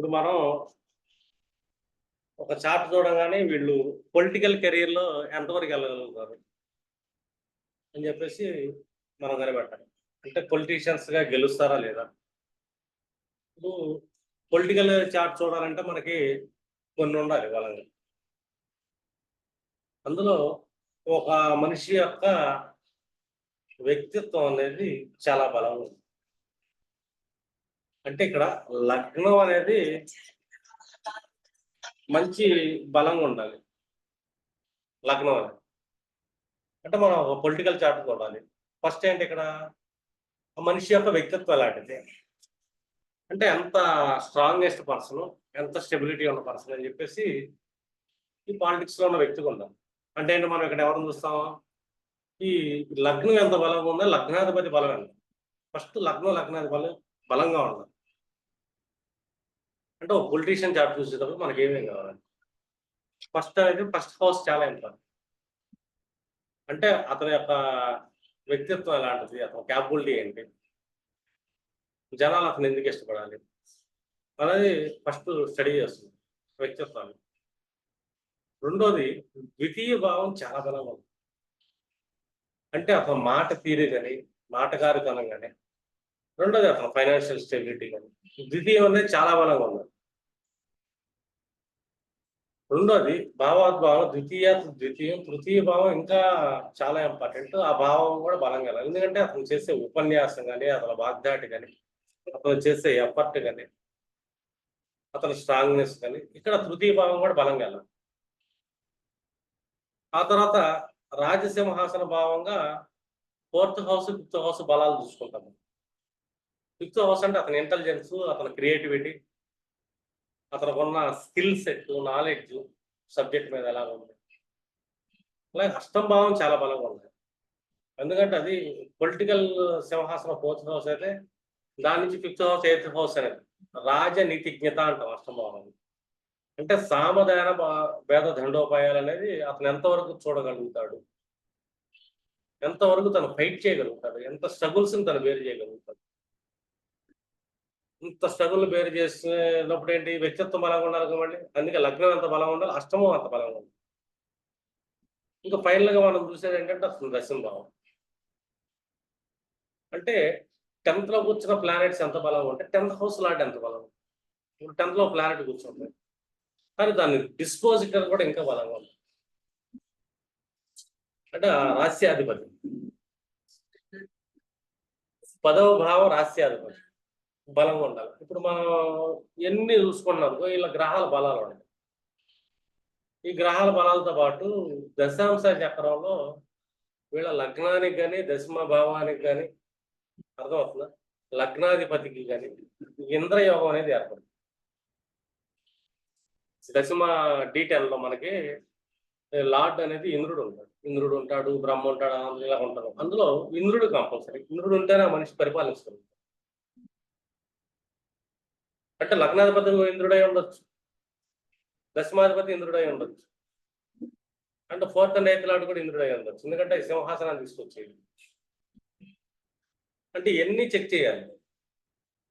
ఇప్పుడు మనం ఒక చార్ట్ చూడగానే వీళ్ళు పొలిటికల్ కెరీర్లో ఎంతవరకు వెళ్ళగలుగుతారు అని చెప్పేసి మనం కనిపెట్టాలి అంటే పొలిటీషియన్స్గా గెలుస్తారా లేదా? ఇప్పుడు పొలిటికల్ చార్ట్ చూడాలంటే మనకి కొన్ని ఉండాలి బలంగా. అందులో ఒక మనిషి యొక్క వ్యక్తిత్వం అనేది చాలా బలంగా ఉంది. అంటే ఇక్కడ లగ్నం అనేది మంచి బలంగా ఉండాలి. లగ్నం అనేది. అంటే మనం ఒక పొలిటికల్ చార్ట్ చూడాలి. ఫస్ట్ ఏంటి ఇక్కడ? ఆ మనిషి యొక్క వ్యక్తిత్వం ఎలాంటిది? అంటే ఎంత స్ట్రాంగెస్ట్ పర్సన్ ఎంత స్టెబిలిటీ ఉన్న పర్సన్ అని చెప్పేసి ఈ పాలిటిక్స్లో ఉన్న వ్యక్తిగా ఉండాలి. అంటే ఏంటి మనం ఇక్కడ ఎవరిని చూస్తాం? ఈ లగ్నం ఎంత బలంగా ఉందో లగ్నాధిపతి బలం ఎంత? ఫస్ట్ లగ్నం లగ్నాధిపతి బలం బలంగా ఉండదు అంటే ఒక పొలిటీషియన్ చార్ట్ చూసేటప్పుడు మనకి ఏమేమి కావాలి? ఫస్ట్ అనేది ఫస్ట్ హౌస్ చాలా ఇంపార్టెంట్ అంటే అతని యొక్క వ్యక్తిత్వం ఎలాంటిది? అతని క్యాపబిలిటీ ఏంటి? జనాలు అతను ఎందుకు ఇష్టపడాలి? అనేది ఫస్ట్ స్టడీ చేస్తుంది. వ్యక్తిత్వాన్ని. రెండోది ద్వితీయ భావం చాలా బలంగా ఉంది. అంటే అతను మాట తీరు కానీ మాటకారితనం కానీ రెండోది అతను ఫైనాన్షియల్ స్టెబిలిటీ కానీ ద్వితీయం అనేది చాలా బలంగా ఉంది రెండోది భావాద్భావం ద్వితీయ ద్వితీయం తృతీయ భావం ఇంకా చాలా ఇంపార్టెంట్ ఆ భావం కూడా బలంగా వెళ్ళాలి. ఎందుకంటే అతను చేసే ఉపన్యాసం కానీ అతని వాగ్దాటి కానీ అతను చేసే ఎఫర్ట్ కానీ అతని స్ట్రాంగ్నెస్ కానీ ఇక్కడ తృతీయ భావం కూడా బలంగా వెళ్ళాలి ఆ తర్వాత రాజసింహాసన భావంగా ఫోర్త్ హౌస్ ఫిఫ్త్ హౌస్ బలాలు చూసుకుంటాము ఫిఫ్త్ హౌస్ అంటే అతని ఇంటెలిజెన్స్ అతని క్రియేటివిటీ అతనికి ఉన్న స్కిల్ సెట్ నాలెడ్జ్ సబ్జెక్ట్ మీద ఎలా ఉంది? అలాగే అష్టంభావం చాలా బలంగా ఉంది. ఎందుకంటే అది పొలిటికల్ సింహాసనం ఫోర్త్ హౌస్ అయితే దాని నుంచి ఫిఫ్త్ హౌస్ ఎయిత్ హౌస్ అనేది రాజనీతిజ్ఞత అంటాం అష్టం భావం. అంటే సామధాన భేద దండోపాయాలు అనేది అతను ఎంతవరకు చూడగలుగుతాడు? ఎంతవరకు తను ఫైట్ చేయగలుగుతాడు? ఎంత స్ట్రగుల్స్ని తను వేరు చేయగలుగుతాడు? ఇంత స్ట్రగుల్ బేర్ చేసినప్పుడు ఏంటి? వ్యక్తిత్వం బలంగా ఉండాలి కాబట్టి అందుకే లగ్నం ఎంత బలంగా ఉండాలి అష్టమం అంత బలంగా ఉండాలి. ఇంకా ఫైనల్గా మనం చూసేది ఏంటంటే అసలు దశంభావం అంటే టెన్త్లో కూర్చున్న ప్లానెట్స్ ఎంత బలంగా ఉంటాయి టెన్త్ హౌస్ లాంటి ఎంత బలం ఇప్పుడు టెన్త్లో ప్లానెట్ కూర్చుంటుంది కానీ దాని డిస్పోజిటర్ కూడా ఇంకా బలంగా ఉంది. అంటే రాస్యాధిపతి పదవ భావం రాస్యాధిపతి బలంగా ఉండాలి. ఇప్పుడు మనం ఎన్ని చూసుకున్నాం వీళ్ళ గ్రహాల బలాలు ఉన్నాయి. ఈ గ్రహాల బలాలతో పాటు దశాంశ చక్రంలో వీళ్ళ లగ్నానికి కానీ దశమ భావానికి కానీ అర్థమవుతుందా? లగ్నాధిపతికి కానీ ఇంద్రయోగం అనేది ఏర్పడుతుంది. దశమ డీటెయిల్లో మనకి లార్డ్ అనేది ఇంద్రుడు ఉంటాడు. ఇంద్రుడు ఉంటాడు బ్రహ్మ ఉంటాడు ఇలా ఉంటాడు అందులో ఇంద్రుడు కంపల్సరీ. ఇంద్రుడు ఉంటేనే మనిషి పరిపాలిస్తుంది. అంటే లగ్నాధిపతి ఇంద్రుడై ఉండొచ్చు. దశమాధిపతి ఇంద్రుడై ఉండొచ్చు. అంటే ఫోర్త్ అండ్ ఎయిత్ కూడా ఇంద్రుడై ఉండొచ్చు. ఎందుకంటే సింహాసనాన్ని తీసుకొచ్చేది అంటే ఎన్ని చెక్ చేయాలి.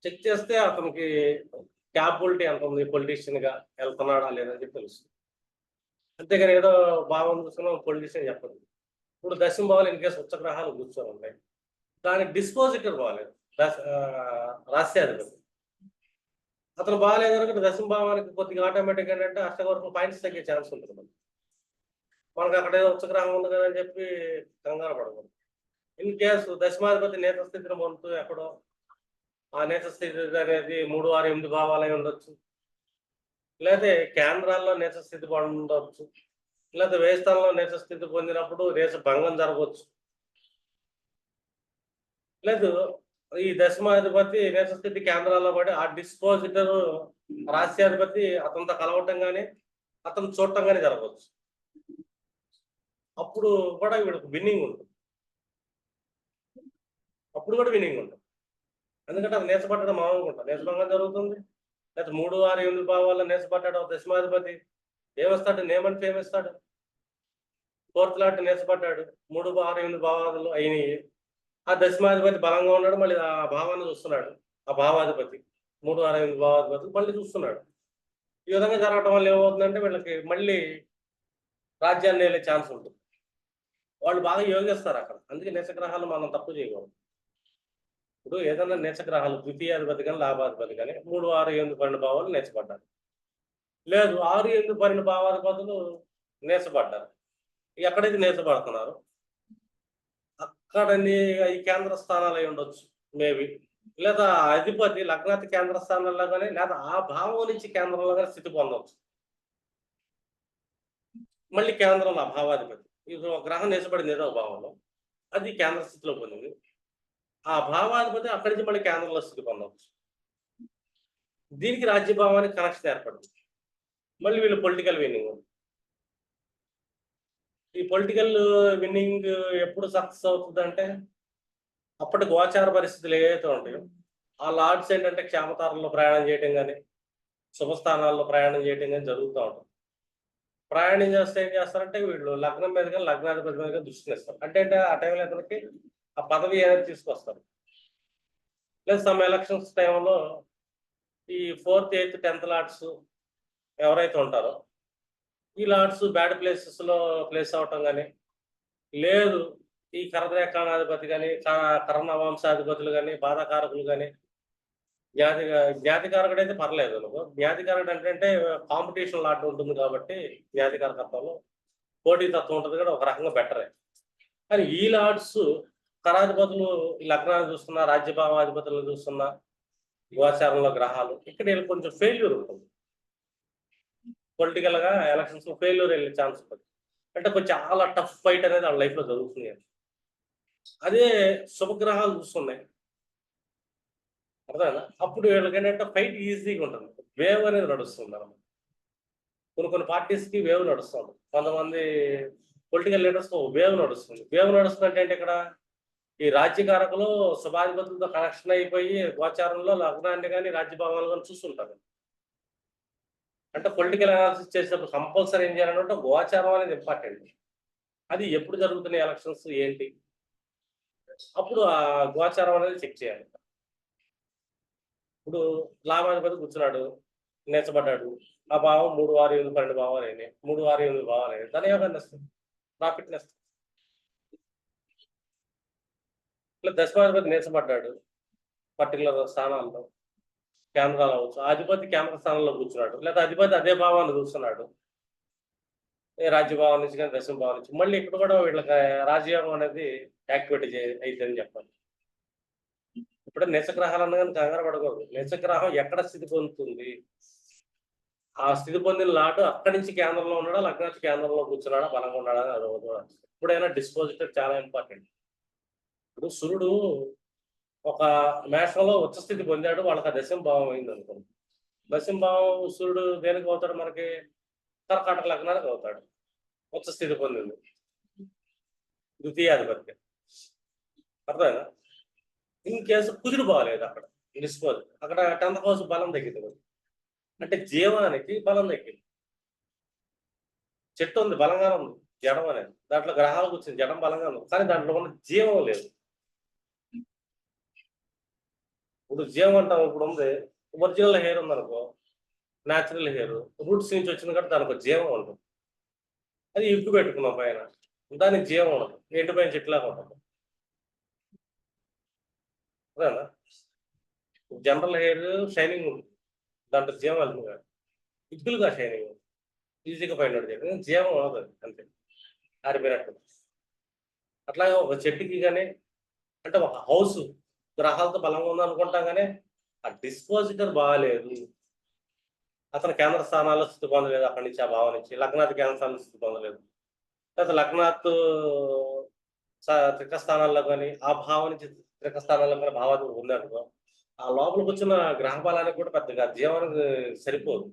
చెక్ చేస్తే అతనికి క్యాపబిలిటీ ఎంత ఉంది పొలిటీషియన్గా వెళ్తున్నాడా లేదని చెప్పి తెలుస్తుంది. అంతేగాని ఏదో భావం చూసుకున్నా పొలిటీషియన్ చెప్పదు ఇప్పుడు దశమ భావాలు ఇన్కేస్ ఉచ్చగ్రహాలు కూర్చొని ఉన్నాయి దానికి డిస్పోజిటర్ బాగాలేదు దశ- ఆ, రాస్యాధిపతి అతను బాగాలేదు అనుకుంటే దశంభావానికి కొద్దిగా ఆటోమేటిక్ ఏంటంటే అష్టవరకు పాయింట్స్ తగ్గే ఛాన్స్ ఉంటుంది మనకి. మనకు అక్కడ ఏదో ఉచ్చగ్రహం ఉంది కదా అని చెప్పి కంగారు పడకూడదు. ఇన్ కేసు దశమాధిపతి నేత స్థితిని పొందుతూ ఎక్కడో ఆ నేత స్థితి అనేది మూడు ఆరు ఎనిమిది భావాలై ఉండొచ్చు. లేదా కేంద్రాల్లో నేత స్థితి పొందవచ్చు లేదా వేస్తాల్లో నేత స్థితి పొందినప్పుడు దేశ భంగం జరగవచ్చు. లేదు ఈ దశమాధిపతి నేతస్థితి కేంద్రాల్లో పడి ఆ డిస్పోజిటర్ రాష్ట్రాధిపతి అతనితో కలవటం కానీ అతను చూడటం కానీ జరగవచ్చు. అప్పుడు కూడా వీడికి విన్నింగ్ ఉంటుంది. అప్పుడు కూడా విన్నింగ్ ఉంటుంది. ఎందుకంటే అది నేసపట్టడం మామూలుగా నేసభంగం జరుగుతుంది. లేదా మూడు ఆరు ఎనిమిది భావాల్లో నేసపడ్డాడు దశమాధిపతి. ఏమిస్తాడు? నేమని ఫేమిస్తాడు ఫోర్త్ లాట్ నేసపడ్డాడు మూడు ఆరు ఎనిమిది భావాలు అయినాయి ఆ దశమాధిపతి బలంగా ఉన్నాడు మళ్ళీ ఆ భావాన్ని చూస్తున్నాడు. ఆ భావాధిపతి మూడు అరవై భావాధిపతులు మళ్ళీ చూస్తున్నాడు. ఈ విధంగా జరగడం వల్ల ఏమవుతుందంటే వీళ్ళకి మళ్ళీ రాజ్యాన్ని వెళ్ళే ఛాన్స్ ఉంటుంది. వాళ్ళు బాగా యోగిస్తారు అక్కడ. అందుకే నిచగ్రహాలు మనం తప్పు చేయకూడదు. ఇప్పుడు ఏదైనా నేచగ్రహాలు ద్వితీయాధిపతి కానీ లాభాధిపతి కానీ మూడు ఆరు ఎనిమిది పన్నెండు భావాలు నేర్చబడ్డారు. లేదు ఆరు ఎనిమిది పన్నెండు భావాధిపతులు నేర్చబడ్డారు. ఎక్కడైతే నేర్చబడుతున్నారు? అక్కడని ఈ కేంద్ర స్థానాలు అయి ఉండొచ్చు మేబీ. లేదా అధిపతి లగ్నాతి కేంద్ర స్థానంలో కానీ లేదా ఆ భావం నుంచి కేంద్రంలో కానీ స్థితి పొందవచ్చు మళ్ళీ కేంద్రంలో ఆ భావాధిపతి. ఇది ఒక గ్రహం నేసబడింది ఏదో భావంలో అది కేంద్ర స్థితిలో పొందింది. ఆ భావాధిపతి అక్కడి నుంచి మళ్ళీ కేంద్రంలో స్థితి పొందవచ్చు దీనికి రాజ్యభావానికి కనెక్షన్ ఏర్పడింది. మళ్ళీ వీళ్ళు పొలిటికల్ విన్నింగ్ ఈ పొలిటికల్ విన్నింగ్ ఎప్పుడు సక్సెస్ అవుతుంది అంటే అప్పటి గోచార పరిస్థితులు ఏవైతే ఉంటాయో ఆ లార్డ్స్ ఏంటంటే క్షేమతారంలో ప్రయాణం చేయటం కానీ శుభస్థానాల్లో ప్రయాణం చేయటం కానీ జరుగుతూ ఉంటుంది ప్రయాణం చేస్తే ఏం చేస్తారంటే వీళ్ళు లగ్నం మీద కానీ లగ్నాధిపతి మీద కానీ దృష్టిని ఇస్తారు అంటే అంటే ఆ టైంలో అతనికి ఆ పదవి ఏదైనా తీసుకొస్తారు. లేదు సమ్ ఎలక్షన్స్ టైంలో ఈ ఫోర్త్ ఎయిత్ టెన్త్ లాట్స్ ఎవరైతే ఉంటారో ఈ లార్డ్స్ బ్యాడ్ ప్లేసెస్లో ప్లేస్ అవటం కానీ లేదు ఈ కరద్రేఖానాధిపతి కానీ కరణ వంశాధిపతులు కానీ బాధాకారకులు కానీ జ్ఞాతి జ్ఞాతికారకుడు అయితే పర్లేదు నువ్వు జ్ఞాతికారకుడు అంటే కాంపిటీషన్ లాట్ ఉంటుంది కాబట్టి జ్ఞాతికారకత్వంలో పోటీతత్వం ఉంటుంది కూడా ఒక రకంగా బెటరే కానీ ఈ లాడ్స్ కరాధిపతులు ఈ లగ్నాన్ని చూస్తున్నా రాజ్యభావాధిపతులను చూస్తున్నా గోచారంలో గ్రహాలు ఇక్కడ వెళ్ళి కొంచెం ఫెయిల్యూర్ ఉంటుంది. పొలిటికల్గా ఎలక్షన్స్లో ఫెయిల్యూర్ వెళ్ళే ఛాన్స్ ఉంటుంది. అంటే కొంచెం చాలా టఫ్ ఫైట్ అనేది వాళ్ళ లైఫ్లో జరుగుతుంది. అదే శుభగ్రహాలు చూస్తున్నాయి. అర్థమైనా అప్పుడు వీళ్ళకి ఏంటంటే ఫైట్ ఈజీగా ఉంటుంది. వేవ్ అనేది నడుస్తుంది అనమాట కొన్ని కొన్ని పార్టీస్కి వేవ్ నడుస్తుంది. కొంతమంది పొలిటికల్ లీడర్స్ వేవ్ నడుస్తుంది. వేవ్ నడుస్తుంది అంటే ఇక్కడ? ఈ రాజ్యకారకులు శుభాధిపతులతో కనెక్షన్ అయిపోయి గోచారంలో లగ్నాన్ని కానీ రాజ్యభావాలు కానీ చూస్తుంటారు. అంటే పొలిటికల్ అనాలిసిస్ చేసేటప్పుడు కంపల్సరీ ఏం చేయాలంటే గోచారం అనేది ఇంపార్టెంట్ అది ఎప్పుడు జరుగుతున్నాయి ఎలక్షన్స్ ఏంటి? అప్పుడు ఆ గోచారం అనేది చెక్ చేయాలి. ఇప్పుడు లాభాధిపతి కూర్చున్నాడు నేర్చబడ్డాడు ఆ భావం మూడు వారు ఎనిమిది పన్నెండు భావాలు అయినాయి మూడు వారు ఎనిమిది భావాలు అయినాయి దాని యోగా నష్టం? ప్రాఫిట్ నష్టం. ఇట్లా దశమాధిపతి నేర్చబడ్డాడు పర్టికులర్ స్థానాల్లో కేంద్రాలు అవ్వచ్చు అధిపతి కేంద్ర స్థానంలో కూర్చున్నాడు. లేదా అధిపతి అదే భావాన్ని చూస్తున్నాడు. రాజ్యభావం నుంచి కానీ దశమ భావం నుంచి. మళ్ళీ ఇక్కడ కూడా వీళ్ళకి రాజయోగం అనేది యాక్టివేట్ అయిద్దని చెప్పాలి. ఇప్పుడు నిచగ్రహాలు కానీ కంగారు పడకూడదు. నిచగ్రహం ఎక్కడ స్థితి పొందుతుంది? ఆ స్థితి పొందిన లాటు అక్కడి నుంచి కేంద్రంలో ఉన్నాడా? లగ్న నుంచి కేంద్రంలో కూర్చున్నాడా? బలంగా ఉన్నాడా? అని అదవుతుంది ఇప్పుడైనా డిస్పోజిటర్ చాలా ఇంపార్టెంట్ ఇప్పుడు సూర్యుడు ఒక మేషంలో ఉచ్చస్థితి పొందాడు వాళ్ళకి దశంభావం దశం భావం అయింది అనుకోండి దశంభావం సూర్యుడు దేనికి అవుతాడు మనకి? కర్కాటక లగ్నానికి అవుతాడు ఉచ్చస్థితి పొందింది ద్వితీయాధిపతి అర్థమైనా ఇన్ కేసు కుదురు బాగలేదు అక్కడ. డిస్పోజ్ అక్కడ టెన్త్ హౌస్ బలం తగ్గింది అంటే జీవానికి బలం తగ్గింది. చెట్టు ఉంది బలంగా ఉంది. జడం అనేది. దాంట్లో గ్రహాలకు వచ్చింది జడం బలంగా ఉంది. కానీ దాంట్లో ఉన్న జీవం లేదు. ఇప్పుడు జీవం అంటాం ఇప్పుడు ఉంది. ఒరిజినల్ హెయిర్ ఉంది అనుకో న్యాచురల్ హెయిర్. రూట్స్ నుంచి వచ్చింది కాబట్టి దానికి ఒక జీవం ఉంటుంది. అది ఇగ్గు పెట్టుకున్నాం పైన. దానికి జీవం ఉండదు. ఎండిపోయిన చెట్లాగా ఉంటుంది. అదేనా జనరల్ హెయిర్ షైనింగ్ ఉంటుంది. దాంట్లో జీవం వెళ్తుంది కాదు ఇద్దులుగా షైనింగ్ ఉంటుంది. ఈజీగా పైన చెప్పి జీవం ఉండదు అంతే. ఆరిపోయినట్టు అట్లాగే ఒక చెట్టుకి కానీ అంటే ఒక హౌస్ గ్రహాలతో బలంగా ఉంది అనుకుంటాం కానీ ఆ డిస్పోజిటర్ బాగాలేదు. అతను కేంద్ర స్థానాల్లో స్థితి పొందలేదు అక్కడి నుంచి ఆ భావం నుంచి. లగ్నాథ్ కేంద్ర స్థానంలో స్థితి పొందలేదు. తర్వాత లగ్నాథ్ త్రిక స్థానాల్లో కానీ ఆ భావం నుంచి త్రిక స్థానాల్లో కానీ భావాలు ఉందనుకో ఆ లోపలికి వచ్చిన గ్రహ బలానికి కూడా పెద్దగా జీవనానికి సరిపోదు.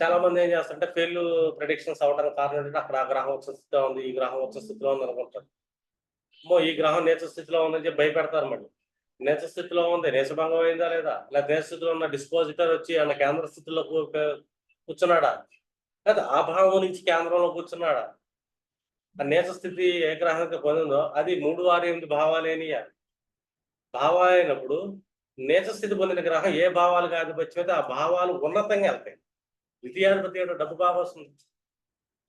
చాలా మంది ఏం చేస్తారంటే ఫెయిల్ ప్రిడిక్షన్స్ అవడానికి కారణం ఏంటంటే అక్కడ ఆ గ్రహం వచ్చే స్థితిలో ఉంది ఈ గ్రహం వచ్చే స్థితిలో ఉంది అనుకుంటారు. అమ్మో ఈ గ్రహం నేచ స్థితిలో ఉందని చెప్పి భయపెడతారు మళ్ళీ. నేచ స్థితిలో ఉంది నేచభంగం అయిందా లేదా? లేదా నేచ స్థితిలో ఉన్న డిస్పోజిటర్ వచ్చి ఆయన కేంద్ర స్థితిలో కూర్చున్నాడా? లేదా ఆ భావం నుంచి కేంద్రంలో కూర్చున్నాడా? ఆ నేచ స్థితి ఏ గ్రహానికి పొందిందో అది మూడు ఆరు ఎనిమిది భావాలేని భావాలు అయినప్పుడు నేచ స్థితి పొందిన గ్రహం ఏ భావాలకు ఆధిపత్యం అయితే ఆ భావాలు ఉన్నతంగా వెళ్తాయి. ద్వితీయాధిపతి డబ్బు బాగా వస్తుంది.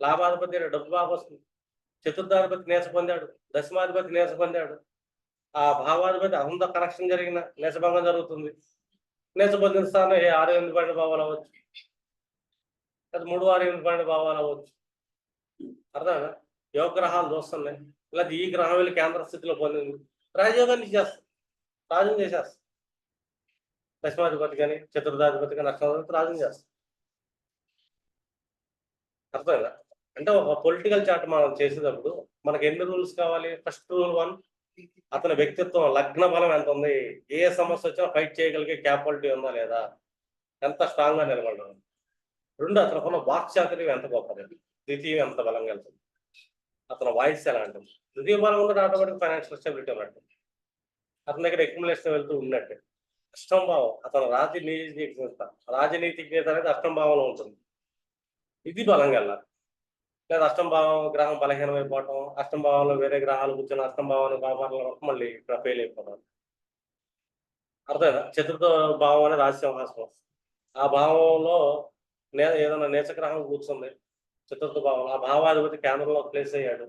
లాభాధిపతి డబ్బు బాగా వస్తుంది. చతుర్థాధిపతి నేస పొందాడు దశమాధిపతి నేస పొందాడు. ఆ భావాధిపతి అహంద కనెక్షన్ జరిగిన నేసభంగం జరుగుతుంది. నేస పొందిన స్థానం ఏ? ఆరు ఎనిమిది పన్నెండు భావాలు అవ్వచ్చు. అది మూడు ఆరు ఎనిమిది పన్నెండు భావాలు అవ్వచ్చు. అర్థమైనా యోగ గ్రహాలు చూస్తున్నాయి. లేదా ఈ గ్రహం వెళ్ళి కేంద్ర స్థితిలో పొందింది. రాజయోగాన్ని చేస్తాం రాజం చేసేస్తాం దశమాధిపతి కానీ చతుర్థాధిపతి కానీ అష్టమాధిపతి రాజుని చేస్తాం అర్థమైందా అంటే ఒక పొలిటికల్ చార్ట్ మనం చేసేటప్పుడు మనకి ఎన్ని రూల్స్ కావాలి? ఫస్ట్ రూల్ వన్ అతని వ్యక్తిత్వం లగ్న బలం ఎంత ఉంది? ఏ సమస్య వచ్చినా ఫైట్ చేయగలిగే క్యాపాలిటీ ఉందా లేదా? ఎంత స్ట్రాంగ్గా నిలబడడం రెండు అతనుకున్న వాక్చాతుర్యం ఎంత గొప్పది? ద్వితీయం ఎంత బలంగా వెళ్తుంది అతని వాయిస్ ఎలాంటి ఉంటుంది ద్వితీయ బలం ఉన్నది ఆటోమేటిక్ ఫైనాన్షియల్ స్టెబిలిటీ ఉన్నట్టు. అతని దగ్గర ఎక్యుములేషన్ వెళ్తూ ఉన్నట్టు. అష్టం భావం అతను రాజనీతి రాజనీతిజ్ఞత అనేది అష్టంభావంలో ఉంటుంది. ఇది బలంగా వెళ్ళాలి. లేదా అష్టం భావం గ్రహం బలహీనమైపోవటం అష్టం భావంలో వేరే గ్రహాలు కూర్చొని అష్టం భావాన్ని వ్యాపారాల వరకు మళ్ళీ ఇక్కడ ఫెయిల్ అయిపోతాం అర్థమైందా? చతుర్థ భావం అనేది రాజసింహాసనం ఆ భావంలో నే ఏదైనా నేచగ్రహం కూర్చుంది చతుర్థ భావం ఆ భావాధిపతి కేంద్రంలో ప్లేస్ అయ్యాడు.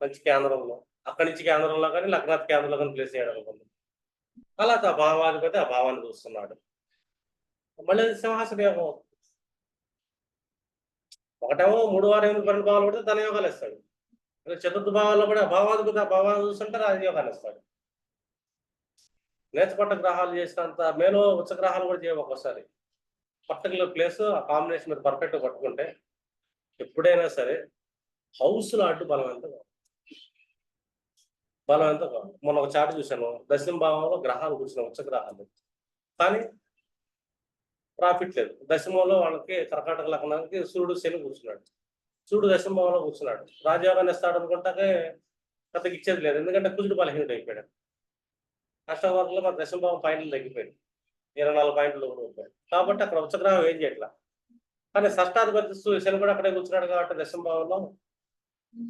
మంచి కేంద్రంలో. అక్కడి నుంచి కేంద్రంలో కానీ లగ్నాథ్ కేంద్రంలో కానీ ప్లేస్ అయ్యాడు అనుకుంది అలా ఆ భావాధిపతి ఆ భావాన్ని చూస్తున్నాడు. మళ్ళీ అది సింహాసన యోగం. ఒకటేమో మూడు వారం ఎనిమిది పన్నెండు భావాలు పడితే తన యోగాలు ఇస్తాడు చతుర్థ భావాల్లో కూడా ఆ భావాలు భావాన్ని చూస్తుంటే రాజయోగాన్ని ఇస్తాడు నేతపట్ట గ్రహాలు చేసినంత మేలో ఉచ్చ గ్రహాలు కూడా చేయవు ఒక్కోసారి. పర్టికులర్ ప్లేస్ ఆ కాంబినేషన్ మీరు పర్ఫెక్ట్ పట్టుకుంటే ఎప్పుడైనా సరే హౌస్లో అడ్డు బలం ఎంత బలం ఎంత మొన్న ఒక చాటు చూశాను. దశమ భావంలో గ్రహాలు కూర్చున్నాయి ఉచ్చ గ్రహాలు. కానీ ప్రాఫిట్ లేదు. దశమంలో వాళ్ళకి కర్కాటక లగ్నానికి సూర్యుడు శని కూర్చున్నాడు. సూర్యుడు దశమ కూర్చున్నాడు. రాజయోగాన్ని ఇస్తాడు అనుకుంటాకే కథకి ఇచ్చేది లేదు. ఎందుకంటే కుజుడు బలహీనుడు అయిపోయాడు. అష్టవర్గంలో మన దశంభావం పాయింట్లు తగ్గిపోయింది. ఇరవై నాలుగు పాయింట్లు ఉండిపోయాయి కాబట్టి అక్కడ ఉచ్చగ్రహం ఏం చేయట్లా? కానీ షష్టాధిపతి సూ- శని కూడా అక్కడే కూర్చున్నాడు కాబట్టి దశంభావంలో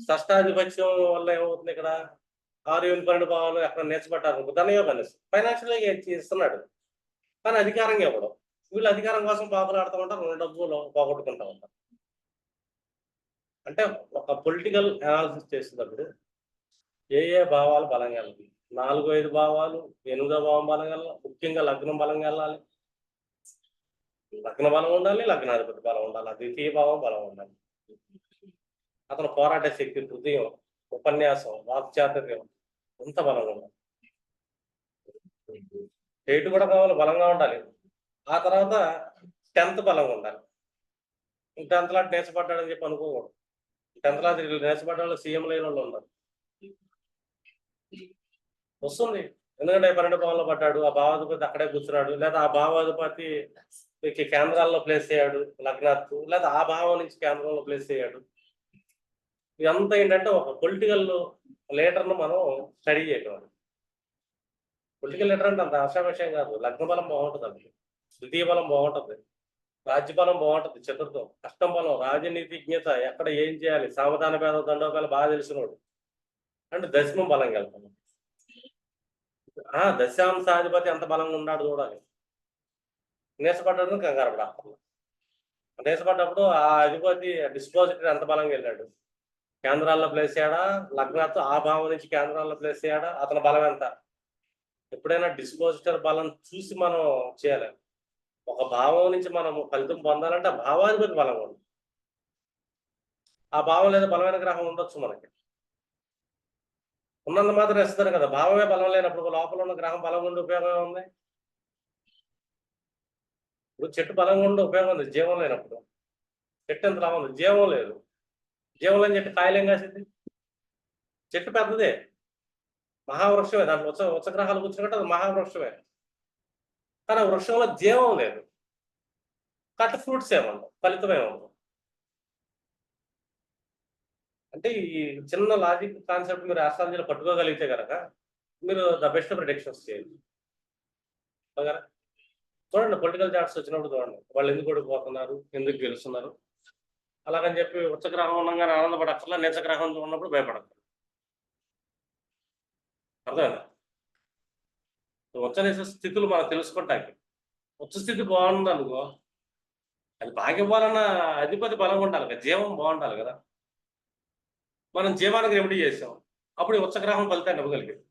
షష్టాధిపత్యం వల్ల ఏమవుతుంది ఇక్కడ? ఆరు ఎనిమిది పన్నెండు భావాలు అక్కడ నేర్చబడ్డారు ధనయోగాన్ని ఫైనాన్షియల్గా ఇస్తున్నాడు. కానీ అధికారంగా ఇవ్వడం. వీళ్ళు అధికారం కోసం పాకులు ఉంటారు రెండు డబ్బులు పోగొట్టుకుంటూ ఉంటారు. అంటే ఒక పొలిటికల్ అనాలిసిస్ చేసేటప్పుడు ఏ ఏ భావాలు బలంగా వెళ్ళాలి? నాలుగు ఐదు భావాలు ఎనిమిదో భావం బలంగా వెళ్ళాలి ముఖ్యంగా లగ్నం బలంగా వెళ్ళాలి. లగ్న బలం ఉండాలి లగ్నాధిపతి బలం ఉండాలి ద్వితీయ భావం బలం ఉండాలి. అతను పోరాట శక్తి హృదయం ఉపన్యాసం వాక్చాతుర్యం ఎంత బలంగా ఉండాలి? ఎయిట్ కూడా కావాలి బలంగా ఉండాలి. ఆ తర్వాత టెన్త్ బలంగా ఉండాలి. టెన్త్ లాంటి నేర్చబడ్డాడని చెప్పి అనుకోకూడదు. టెన్త్ లాంటి నేర్చబడ్డ వాళ్ళు సీఎం లేని వాళ్ళు ఉన్నారు. వస్తుంది. ఎందుకంటే పన్నెండు భావంలో పడ్డాడు ఆ భావాధిపతి అక్కడే కూర్చున్నాడు లేదా ఆ భావాధిపతి కేంద్రాల్లో ప్లేస్ అయ్యాడు లగ్నాథ్ లేదా ఆ భావం నుంచి కేంద్రంలో ప్లేస్ అయ్యాడు ఇదంతా ఏంటంటే ఒక పొలిటికల్ లీడర్ను మనం స్టడీ చేయగలం పొలిటికల్ లీడర్ అంటే అంత ఆశావిషయం కాదు. లగ్న బలం బాగుంటుంది అది ద్వితీయ బలం బాగుంటుంది రాజ్య బలం బాగుంటుంది చతుర్థం అష్టం బలం రాజనీతిజ్ఞత ఎక్కడ ఏం చేయాలి? సావధాన భేద దండోకాలు బాగా తెలిసినోడు. అంటే దశమం బలంగా వెళ్తాం ఆ దశాంశాధిపతి ఎంత బలంగా ఉన్నాడు చూడాలి. నేసపడ్డాడు కంగారు పడాలి నేసపడ్డప్పుడు ఆ అధిపతి డిస్పోజిటర్ ఎంత బలంగా వెళ్ళాడు. కేంద్రాల్లో ప్లేస్ చేయడా? లగ్నాతో ఆ భావం నుంచి కేంద్రాల్లో ప్లేస్ చేయడా? అతని బలం ఎంత? ఎప్పుడైనా డిస్పోజిటర్ బలం చూసి మనం చేయాలి. ఒక భావం నుంచి మనం ఫలితం పొందాలంటే ఆ భావాధిపతి బలంగా ఉంది ఆ భావం లేదా బలమైన గ్రహం ఉండొచ్చు మనకి. ఉన్నంత మాత్రం ఇస్తారు కదా భావమే బలం లేనప్పుడు లోపల ఉన్న గ్రహం బలంగా ఉండే ఉపయోగం ఉంది ఇప్పుడు చెట్టు బలంగా ఉండే ఉపయోగం ఉంది జీవం లేనప్పుడు. చెట్టు ఎంత లాభం ఉంది? జీవం లేదు. జీవం లేని చెట్టు కాయలేం కాసింది? చెట్టు పెద్దదే. మహావృక్షమే దాంట్లో ఉచ్చ ఉచ్చగ్రహాలు కూర్చున్నట్టు అది మహావృక్షమే. కానీ వృక్షంలో జీవం లేదు. కట్ ఫ్రూట్స్ ఏమన్నా ఫలితమే ఉండవు అంటే ఈ చిన్న లాజిక్ కాన్సెప్ట్ మీరు ఆస్ట్రాలజీలో పట్టుకోగలిగితే కనుక మీరు ద బెస్ట్ ప్రొడిక్షన్స్ చేయండి. చూడండి పొలిటికల్ చార్ట్స్ వచ్చినప్పుడు చూడండి. వాళ్ళు ఎందుకు ఓడిపోతున్నారు? ఎందుకు గెలుస్తున్నారు? అలాగని చెప్పి ఉచ్చగ్రహం ఉండగానే ఆనందపడక్కర్లా నీచగ్రహం ఉన్నప్పుడు భయపడక్కర్లేదు అర్థమైందా? వచ్చనేసే స్థితులు మనం తెలుసుకుంటానికి ఉచ్చ స్థితి బాగుంది అనుకో అది బాగా ఇవ్వాలన్న అధిపతి బలంగా ఉండాలి కదా జీవం బాగుండాలి కదా. మనం జీవానికి రెమెడీ చేసాం అప్పుడు ఉచ్చగ్రహం ఫలితాన్ని ఇవ్వగలిగింది.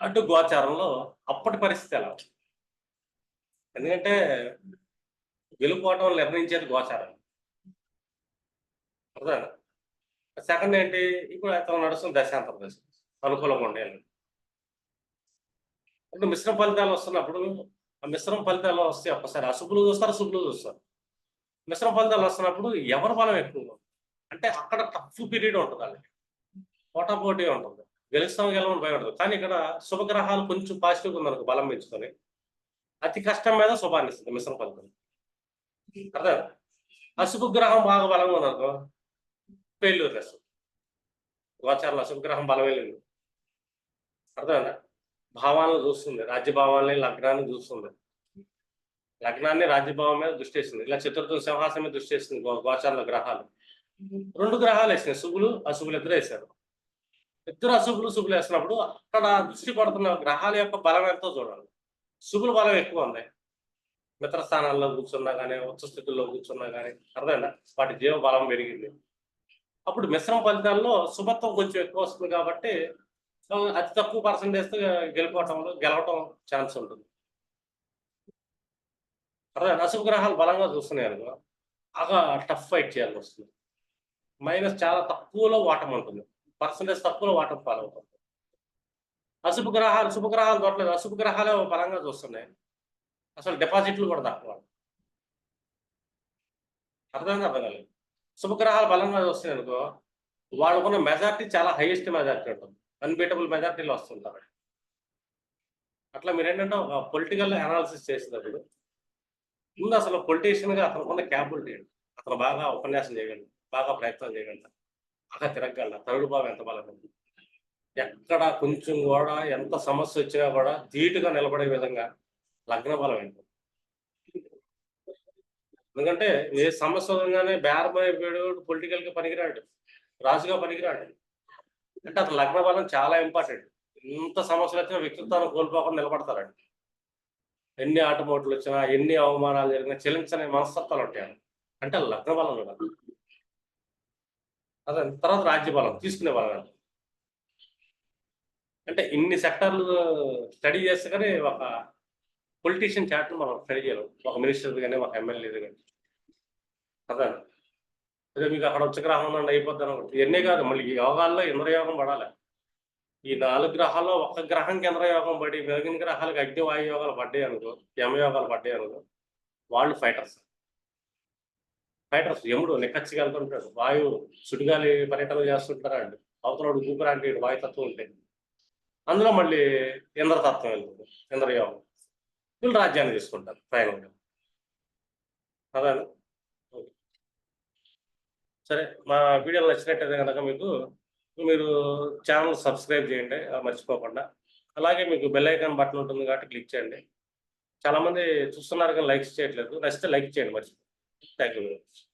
అటు గోచారంలో అప్పటి పరిస్థితి ఎలా ఎందుకంటే గెలుపోవటం నిర్ణయించేది గోచారం. అర్థం సెకండ్ ఏంటి? ఇప్పుడు అతను నడుస్తున్న దశాంతర దశ. అనుకూలంగా ఉండేది అంటే మిశ్రమ ఫలితాలు వస్తున్నప్పుడు ఆ మిశ్రమ ఫలితాలు వస్తే ఒక్కసారి అశుభులు చూస్తారు శుభులు చూస్తారు. మిశ్రమ ఫలితాలు వస్తున్నప్పుడు ఎవరి బలం ఎక్కువ అంటే అక్కడ టఫ్ పీరియడ్ ఉంటుంది వాళ్ళకి. పోటాపోటీ ఉంటుంది. గెలుస్తాం గెలవని భయపడదు కానీ ఇక్కడ శుభగ్రహాలు కొంచెం పాజిటివ్గా ఉందనుకో బలం పెంచుకొని అతి కష్టం మీద శుభాన్ని ఇస్తుంది మిశ్రమ ఫలితం అర్థం? అశుభ గ్రహం బాగా బలంగా ఉందనుకో ఫెయిల్యూర్ రసం. గోచారంలో శుభగ్రహం గ్రహం అర్థమైనా భావాలను చూస్తుంది. రాజ్యభావాలని లగ్నాన్ని చూస్తుంది. లగ్నాన్ని రాజ్యభావం మీద దృష్టి వేస్తుంది ఇలా చతుర్థుల సింహాసం మీద దృష్టి వేస్తుంది గోచారాల గ్రహాలు. రెండు గ్రహాలు వేసినాయి. శుభులు అశుభులు ఇద్దరు వేశారు. ఇద్దరు అశుభులు శుభులు వేసినప్పుడు అక్కడ దృష్టి పడుతున్న గ్రహాల యొక్క బలం ఎంతో చూడాలి. శుభుల బలం ఎక్కువ ఉంది. మిత్ర స్థానాల్లో కూర్చున్నా కానీ ఉచ్చ స్థితుల్లో కూర్చున్నా కానీ అర్థమైనా వాటి జీవ బలం పెరిగింది. అప్పుడు మిశ్రమ ఫలితాల్లో శుభత్వం కొంచెం ఎక్కువ వస్తుంది కాబట్టి అతి తక్కువ పర్సంటేజ్ గెలుపోవటంలో గెలవటం ఛాన్స్ ఉంటుంది. నసుపు గ్రహాలు బలంగా చూస్తున్నాయి అనుకో బాగా టఫ్ ఫైట్ చేయాల్సి వస్తుంది. మైనస్ చాలా తక్కువలో వాటం ఉంటుంది. పర్సంటేజ్ తక్కువలో వాటం పాలవుతుంది. అశుభ గ్రహాలు శుభగ్రహాలు చూడలేదు అశుభ గ్రహాలే బలంగా చూస్తున్నాయి. అసలు డిపాజిట్లు కూడా తక్కువ. అర్థమైంది అర్థం కాలేదు శుభగ్రహాలు బలంగా చూస్తున్నాయి అనుకో వాళ్ళకున్న మెజార్టీ చాలా హైయెస్ట్ మెజార్టీ ఉంటుంది. అన్బీటబుల్ మెజార్టీలో వస్తుంటారు అట్లా మీరు ఏంటంటే ఒక పొలిటికల్ అనాలిసిస్ చేసినప్పుడు ముందు అసలు పొలిటీషియన్ అతను ఉన్న క్యాపబిలిటీ అతను బాగా ఉపన్యాసం చేయగలడు బాగా ప్రయత్నం చేయగలడు బాగా తిరగలడు తరుడు భావం ఎంత బలం ఎక్కడ కొంచెం కూడా ఎంత సమస్య వచ్చినా కూడా ధీటుగా నిలబడే విధంగా లగ్న బలం ఏంటి? ఎందుకంటే ఏ సమస్య ఉండగానే బేరమైపోయాడు పొలిటికల్గా పనికిరాడు రాజుగా పనికిరాడు. అంటే అతను లగ్న బలం చాలా ఇంపార్టెంట్ ఎంత సమస్యలు వచ్చినా వ్యక్తిత్వాన్ని కోల్పోకుండా నిలబడతారండి ఎన్ని ఆటపోట్లు వచ్చినా ఎన్ని అవమానాలు జరిగినా చెల్లించని మనస్తత్వాలు ఉంటాయి అంటే లగ్న బలం అదే తర్వాత రాజ్య బలం తీసుకునే బలం అండి. అంటే ఇన్ని సెక్టర్లు స్టడీ చేస్తే కానీ ఒక పొలిటీషియన్ చాట్ మనం స్టడీ చేయలేం. ఒక మినిస్టర్ కానీ ఒక ఎమ్మెల్యే కానీ అదే అదే మీకు అక్కడ వచ్చే గ్రహం నుండి అయిపోద్ది అనుకుంటే. ఇవన్నీ కాదు మళ్ళీ ఈ యోగాల్లో ఇంద్రయోగం పడాలి. ఈ నాలుగు గ్రహాల్లో ఒక గ్రహంకి ఇంద్రయోగం పడి మిగిలిన గ్రహాలకు అగ్ని వాయు యోగాలు పడ్డాయి అనుకో యమయోగాలు పడ్డాయి అనుకో వాళ్ళు ఫైటర్స్ ఫైటర్స్ యముడు నిక్కచ్చిగా వెళ్తుంటాడు. వాయువు సుడిగాలి పర్యటన చేస్తుంటారా అండి? అవతలడు ఊపిరాంటి వాయుతత్వం ఉంటాయి. అందులో మళ్ళీ ఇంద్రతత్వం వెళ్తుంది ఇంద్రయోగం. వీళ్ళు రాజ్యాన్ని తీసుకుంటారు ప్రయాణంగా అదే సరే మా వీడియోలు నచ్చినట్టయితే కనుక మీకు మీరు ఛానల్ సబ్స్క్రైబ్ చేయండి మర్చిపోకుండా. అలాగే మీకు బెల్ ఐకాన్ బటన్ ఉంటుంది కాబట్టి క్లిక్ చేయండి. చాలా మంది చూస్తున్నారు కానీ లైక్స్ చేయట్లేదు. నచ్చితే లైక్ చేయండి మర్చిపో. Thank you very much.